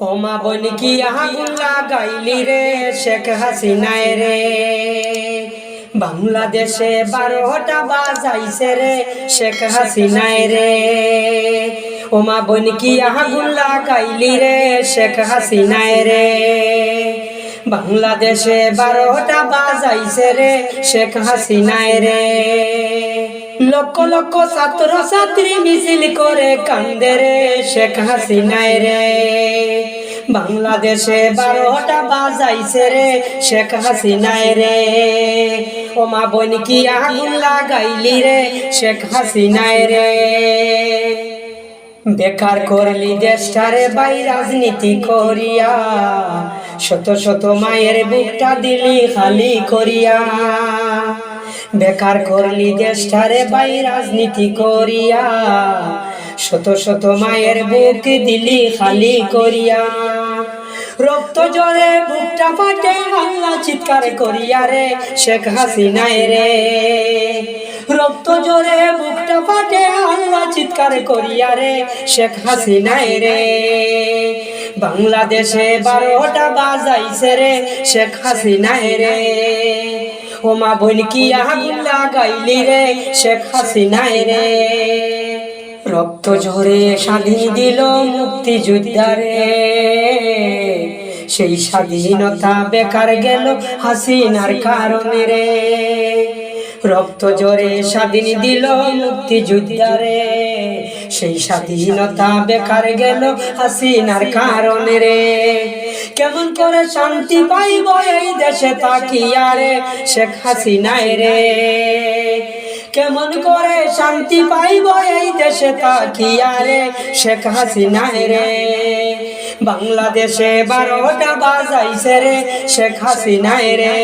ও মা বোন কি আগুন লাগাইলি রে শেখ হাসিনায় রে? বাংলাদেশে বারোটা বাজাইছে রে শেখ হাসিনায় রে। ও মা বোন কি আগুন লাগাইলি রে শেখ হাসিনায় রে? বাংলাদেশে বারোটা বাজাইছে রে শেখ হাসিনায় রে। লক্ষ লক্ষ ছাত্র ছাত্রী মিছিল করে কান্দে রে শেখ হাসিনায় রে। বাংলাদেশে বারোটা বাজাইছে রে শেখ হাসিনায় রে। ও মা বোন কি আগুন লাগাইলি রে শেখ হাসিনায় রে। বেকার করলি দেশটারে বাই রাজনীতি করিয়া। শত শত মায়ের বুকটা দিলি খালি করিয়া। বেকার করলি দেশটারে বাই রাজনীতি করিয়া। শত শত মায়ের বুক দিলি খালি করিয়া। রক্ত জলে বুকটা ফাটে আল্লাহ চিৎকার করিয়া রে, শেখ হাসিনায় রে। রক্ত জোরে বুকটা ফাটে আল্লাহ চিৎকার করিয়া রে, শেখ হাসিনায় রে। বাংলাদেশে বারোটা বাজাইছে রে, শেখ হাসিনায় রে। ও মা বোন কি আগুন লাগাইলি রে? শেখ হাসিনায় রে। রক্ত ঝরে স্বাধীন দিল মুক্তিযোদ্ধারে। সেই স্বাধীনতা বেকার গেল হাসিনার কারণে রে রক্ত জোরে স্বাধীন দিল মুক্তিযোদ্ধারে। সেই স্বাধীনতা বেকার গেল হাসিনার কারণে রে কেমন করে শান্তি পাইব এই দেশে তাকিয়া রে শেখ হাসিনায় রে? কেমন করে শান্তি পাইব এই দেশে তাকিয়া রে শেখ হাসিনায় রে? বাংলাদেশে বারোটা বাজাইছে রে শেখ হাসিনায় রে।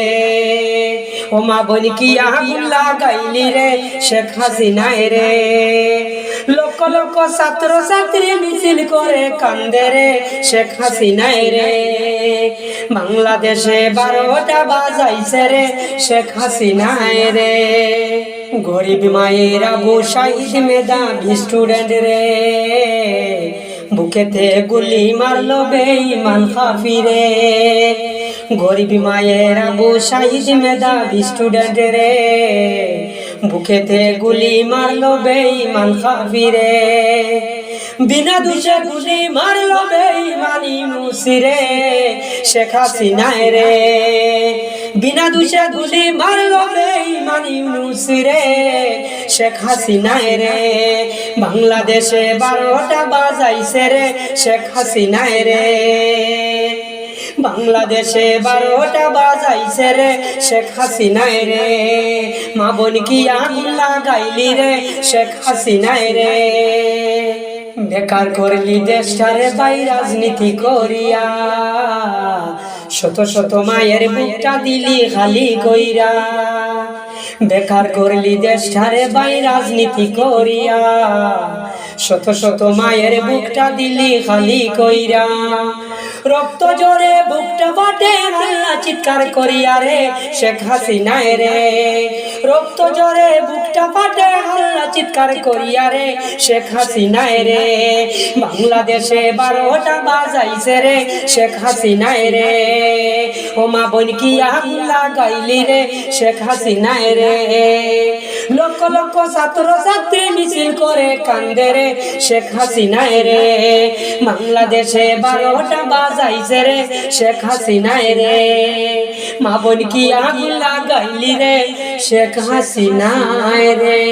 ও মা বোন কি আগুন লাগাইলি রে শেখ হাসিনায় রে। লক্ষ লক্ষ ছাত্র ছাত্রী মিছিল করে কান্দে রে শেখ হাসিনায় রে। বাংলাদেশে বারোটা বাজাইছে রে শেখ হাসিনায় রে। গরিব মায়ের আবু সাইজ মেধাবী স্টুডেন্ট রে। বুকেতে গুলি মারলো বেঈমান খাফিরে গরিব মায়ের আবু সাইজ মেধাবী স্টুডেন্ট রে। বুকেতে গুলি মারলো বেঈমান খাফিরে বিনা দোষে গুলি মারলো বেঈমানি মুসিরে, শেখ হাসিনায় রে। বিনা দোষে গুলি মারলো বেঈমানি মুসিরে, শেখ হাসিনায় রে। বাংলাদেশে বারোটা বাজাইছে রে, শেখ হাসিনায় রে। বাংলাদেশে বারোটা বাজাইছে রে শেখ হাসিনায় রে। মা বোন কি আগুন লাগাইলি রে শেখ হাসিনায় রে। বেকার করলি দেশটারে বাই রাজনীতি করিয়া। শত শত মায়ের বুকটা দিলি খালি কইরা। বেকার করলি দেশটারে বাই রাজনীতি করিয়া। শত শত মায়ের বুকটা দিলি খালি কইরা। রক্ত জোরে বুকটা বাটে, আল্লাহ চিৎকার করিয়া রে, শেখ হাসিনায় রে। রক্ত জোরে বুকটা ফাটে আল্লাহ চিৎকার করিয়া রে, শেখ হাসিনায় রে। বাংলাদেশে বারোটা বাজাইছে রে, শেখ হাসিনায় রে। ও মা বোন, কি আগুন লাগাইলি রে, শেখ হাসিনায় রে। লক্ষ লক্ষ ছাত্র ছাত্রী মিছিল করে কান্দে রে শেখ হাসিনায় রে। বাংলাদেশে বারোটা বাজাইছে রে শেখ হাসিনায় রে। মা বোন কি আগুন লাগাইলি রে শেখ হাসিনায় রে।